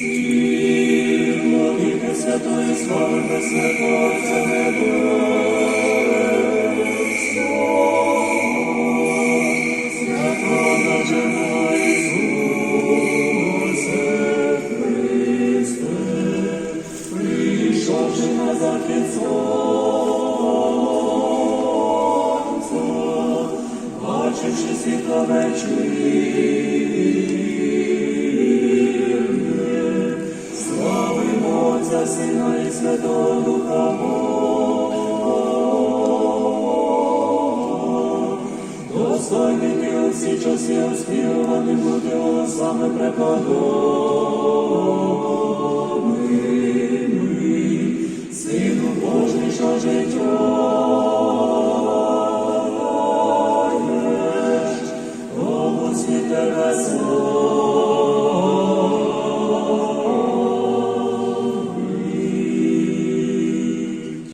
Силу віки святої слави Пресвятого Отця Небесного, святого блаженого Ісусе Христе, прийшовши на захід сонця, бачивши світло вечірнє, Сина і Святого Духа. Достойний ти у всі часи оспіваний буде голосами преподобними. Сину Божий, що життя